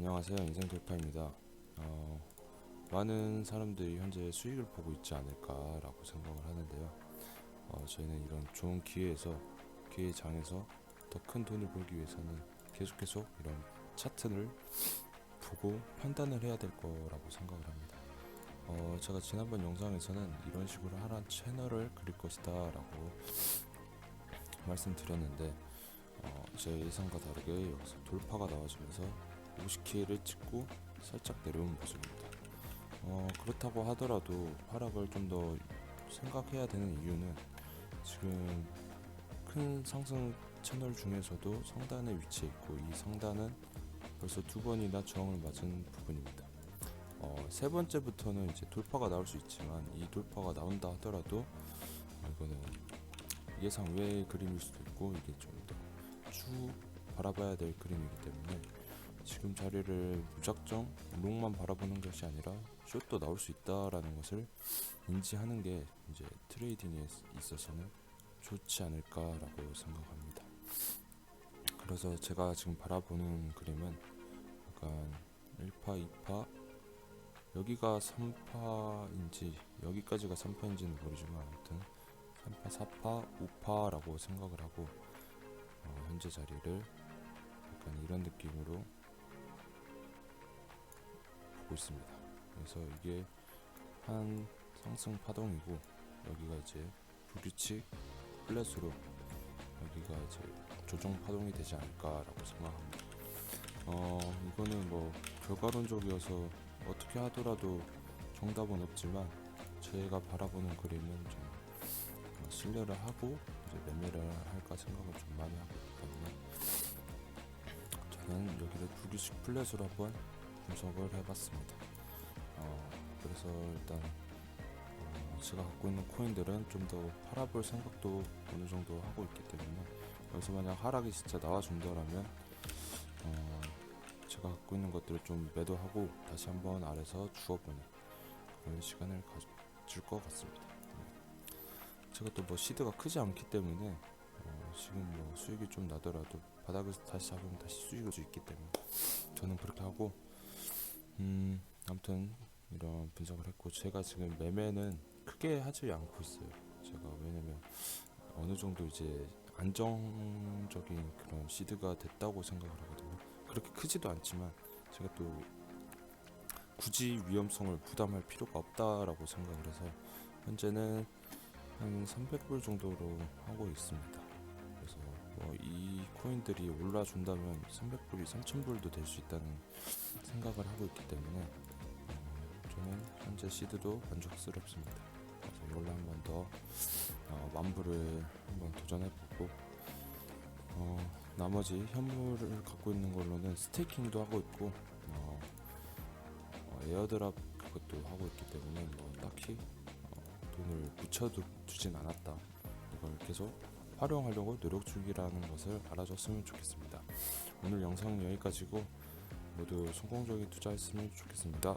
안녕하세요 인생 돌파입니다. 어, 많은 사람들이 현재 수익을 보고 있지 않을까라고 생각을 하는데요. 어, 저희는 이런 좋은 기회에서 기회 장에서 더 큰 돈을 벌기 위해서는 계속 계속 이런 차트를 보고 판단을 해야 될 거라고 생각을 합니다. 어, 제가 지난번 영상에서는 이런 식으로 하란 채널을 그릴 것이다 라고 말씀드렸는데 어, 제 예상과 다르게 여기서 돌파가 나와주면서 50K를 찍고 살짝 내려온 모습입니다. 어, 그렇다고 하더라도 하락을 좀 더 생각해야 되는 이유는 지금 큰 상승 채널 중에서도 상단에 위치해 있고 이 상단은 벌써 두 번이나 저항을 맞은 부분입니다. 어, 세 번째부터는 이제 돌파가 나올 수 있지만 이 돌파가 나온다 하더라도 어, 이거는 예상 외의 그림일 수도 있고 이게 좀 더 쭉 바라봐야 될 그림이기 때문에 지금 자리를 무작정 롱만 바라보는 것이 아니라 숏도 나올 수 있다라는 것을 인지하는 게 이제 트레이딩에 있어서는 좋지 않을까라고 생각합니다. 그래서 제가 지금 바라보는 그림은 약간 1파, 2파 여기가 3파인지 여기까지가 3파인지는 모르지만 아무튼 3파, 4파, 5파라고 생각을 하고 어, 현재 자리를 약간 이런 느낌으로 보고 있습니다. 그래서 이게 한 상승 파동이고 여기가 이제 불규칙 플랫으로 여기가 이제 조정 파동이 되지 않을까라고 생각합니다. 어 이거는 뭐 결과론적이어서 어떻게 하더라도 정답은 없지만 제가 바라보는 그림은 좀 어, 신뢰를 하고 이제 매매를 할까 생각을 좀 많이 하고 때문에 저는 여기를 불규칙 플랫으로 한번 분석을 해봤습니다. 어, 그래서 일단 어, 제가 갖고 있는 코인들은 좀 더 팔아볼 생각도 어느 정도 하고 있기 때문에 여기서 만약 하락이 진짜 나와준다라면 어, 제가 갖고 있는 것들을 좀 매도하고 다시 한번 아래서 주워보는 그런 시간을 가질 것 같습니다. 네. 제가 또 뭐 시드가 크지 않기 때문에 어, 지금 뭐 수익이 좀 나더라도 바닥에서 다시 잡으면 다시 수익을 수 있기 때문에 저는 그렇게 하고 음 아무튼 이런 분석을 했고 제가 지금 매매는 크게 하지 않고 있어요. 제가 왜냐면 어느 정도 이제 안정적인 그런 시드가 됐다고 생각을 하거든요. 그렇게 크지도 않지만 제가 또 굳이 위험성을 부담할 필요가 없다라고 생각을 해서 현재는 한 300불 정도로 하고 있습니다. 뭐이 코인들이 올라준다면 300불이 3000불도 될 수 있다는 생각을 하고 있기 때문에 어, 저는 현재 시드도 만족스럽습니다. 그래서 이걸로 한 번 더 어, 만불을 한번 도전해보고 어, 나머지 현물을 갖고 있는 걸로는 스테이킹도 하고 있고 어, 어, 에어드랍 그것도 하고 있기 때문에 뭐 딱히 어, 돈을 묻혀두진 않았다. 이걸 계속 활용하려고 노력 중이라는 것을 알아줬으면 좋겠습니다. 오늘 영상은 여기까지고 모두 성공적인 투자했으면 좋겠습니다.